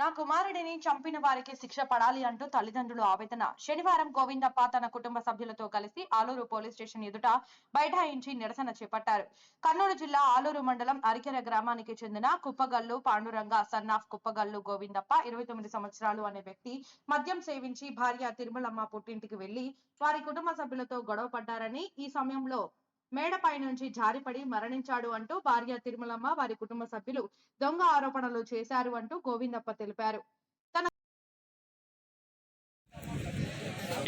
నా కుమారుడిని చంపిన వారికి శిక్ష పడాలి అంటూ తల్లిదండ్రులు ఆవేదన. శనివారం గోవిందప్ప తన కుటుంబ సభ్యులతో కలిసి ఆలూరు పోలీస్ స్టేషన్ ఎదుట బైఠాయించి నిరసన చేపట్టారు. కర్నూలు జిల్లా ఆలూరు మండలం అరికెర గ్రామానికి చెందిన కుప్పగల్లు పాండురంగ ఆఫ్ కుప్పగల్లు గోవిందప్ప ఇరవై తొమ్మిది సంవత్సరాలు అనే వ్యక్తి మద్యం సేవించి భార్య తిరుమలమ్మ పుట్టింటికి వెళ్ళి వారి కుటుంబ సభ్యులతో గొడవ పడ్డారని ఈ సమయంలో మేడపై నుంచి జారిపడి మరణించాడు అంటూ భార్య తిరుమలమ్మ వారి కుటుంబ సభ్యులు దొంగ ఆరోపణలు చేశారు అంటూ గోవిందప్ప తెలిపారు.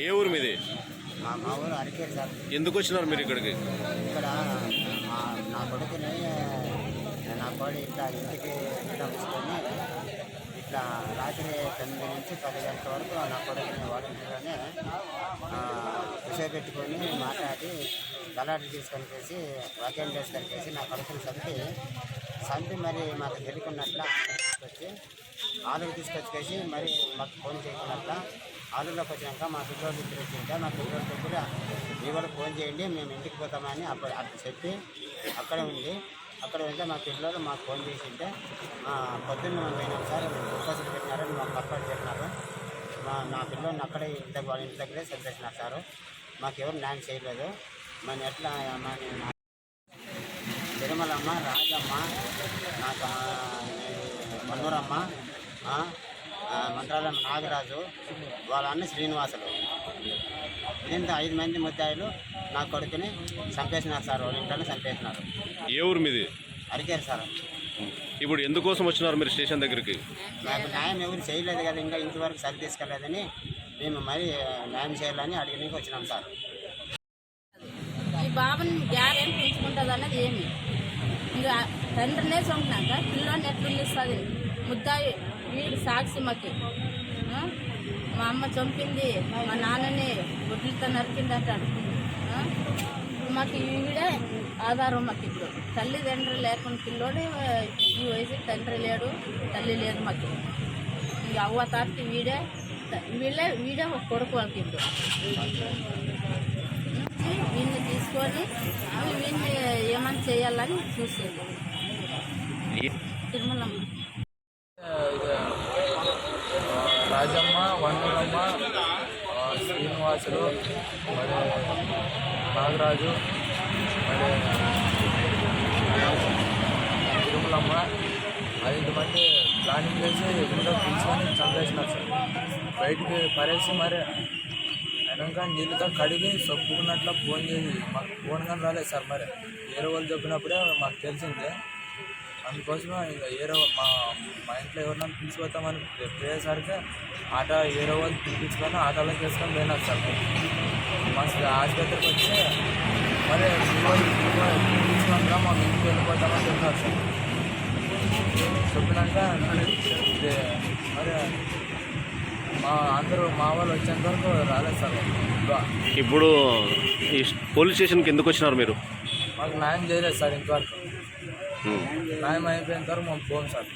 ఏ ఊరు మీది? ఎందుకు వచ్చినారు మీరు ఇక్కడికి? ఇక్కడ నా కొడుకుని నా కోడి ఇట్లా ఇంటికి తీసుకొని ఇట్లా రాత్రి తొమ్మిది నుంచి పది గంటల వరకు నా కొడుకుని వాళ్ళ ఇంట్లోనే కూర్చోబెట్టుకొని మాట్లాడి గలాట్లు తీసుకొని చేసి వాక్యం చేసుకొని చేసి నా కొడుకుని చంపి చంపి మరి మాకు తెలియకున్నట్ల తీసుకొచ్చి ఆలుగు తీసుకొచ్చేసి మరి మాకు ఫోన్ చేయకున్నట్ల ఆలులోకి వచ్చినాక మా పిల్లలు ఇద్దరు వచ్చింటే మా పిల్లల దగ్గర మీ ఫోన్ చేయండి మేము ఇంటికి పోతామని అప్పుడు అక్కడ చెప్పి అక్కడే ఉంది అక్కడ ఉంటే మా పిల్లలు మాకు ఫోన్ చేసింటే పొద్దున్న మేము పోయినాం సార్ ఉపాసులు పెట్టినారని మాకు కప్పటి చెప్పినారు మా నా పిల్లల్ని అక్కడే ఇంత వాళ్ళ ఇంటి దగ్గరే చంపేసినారు సారు. మాకు ఎవరు న్యాయం చేయలేదు. మన ఎట్లా మన తిరుమలమ్మ రాజమ్మ నాకు మన్నూరమ్మ మంత్రాలయం నాగరాజు వాళ్ళ అన్న శ్రీనివాసులు. దీంతో ఐదు మంది ముద్దాయిలు నా కొడుకుని చంపేసినారు సార్ వాళ్ళ ఇంట్లోనే చంపేసినారు. ఏ ఊరు మీది? అరికారు సార్. ఇప్పుడు ఎందుకోసం వచ్చినారు మీరు స్టేషన్ దగ్గరికి? నాకు న్యాయం ఎవరు చేయలేదు కదా ఇంకా ఇంతవరకు సరి తీసుకెళ్ళలేదని మేము మరి న్యాయం చేయాలని అడిగినకి వచ్చినాం సార్. బాబుని గ్యారెంట్ పెంచుకుంటుంది అన్నది ఏమి? ఇంకా తండ్రినే చంపినాక పిల్లోని ఎట్లుండిస్తుంది ముద్దాయి వీడి సాక్షి మాకి మా అమ్మ చంపింది మా నాన్నని గుడ్లతో నరికింది అంటాడు మాకు వీడే ఆధారం మాకు ఇప్పుడు. తల్లిదండ్రులు లేకుండా పిల్లోడే ఈ వయసు తండ్రి లేడు తల్లి లేదు మాకు. ఈ అవ్వ తాతకి వీడే వీళ్ళే వీడే ఒక కొడుకు వాళ్ళకి ఇప్పుడు. తీసుకొని అవి ఏమని చేయాలని చూసేది. తిరుమల తిరుమలమ్మ. రాజమ్మ వన్నూరమ్మ శ్రీనివాసులు మరి నాగరాజు మరి తిరుమలమ్మ ఐదు మంది ప్లానింగ్ చేసి ఎదురుగా తీసుకొని చంపేసినారు సార్. బయటికి పరేసి మరి వెనక నీళ్ళతో కడిగి సొప్పుకున్నట్లు ఫోన్ చేసి మాకు ఫోన్ కానీ రాలేదు సార్ మరి. ఏరో వాళ్ళు చెప్పినప్పుడే మాకు తెలిసిందే. అందుకోసమే ఇంకా ఏరో మా మా ఇంట్లో ఎవరినైనా పిలిచిపోతామని పోయేసరికి ఆట ఏరో వాళ్ళు పిలిపించుకొని ఆటోలో చేసుకొని పోయినారు సార్. మా ఆసుపత్రికి వచ్చి మరి వాళ్ళు పిలిపించుకుంటా మా ఇంటికి వెళ్ళిపోతామని చెప్పినారు సార్. చెప్పినాక మరి మా అందరూ మా వాళ్ళు వచ్చేంత వరకు రాలేదు సార్. ఇప్పుడు ఈ పోలీస్ స్టేషన్కి ఎందుకు వచ్చినారు మీరు? మాకు న్యాయం చేయలేదు సార్ ఇంతవరకు. న్యాయం అయిపోయిన తర్వాత మేము పోం సార్.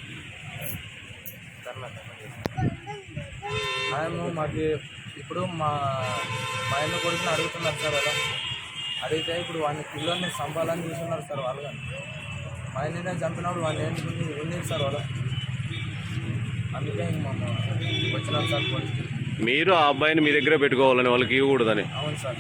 న్యాయము మాకు ఇప్పుడు మా మా ఆయన కొడుకుని అడుగుతున్నారు సార్ అలా అడిగితే ఇప్పుడు వాడిని పిల్లల్ని చంపాలని చూస్తున్నారు సార్ వాళ్ళు. కానీ మా ఆయననే చంపినప్పుడు వాళ్ళు ఏం ఉంది సార్ వాళ్ళు? అందుకే వచ్చినాం సార్ మీరు ఆ అబ్బాయిని మీ దగ్గర పెట్టుకోవాలని వాళ్ళకి ఇవ్వకూడదని అవును సార్.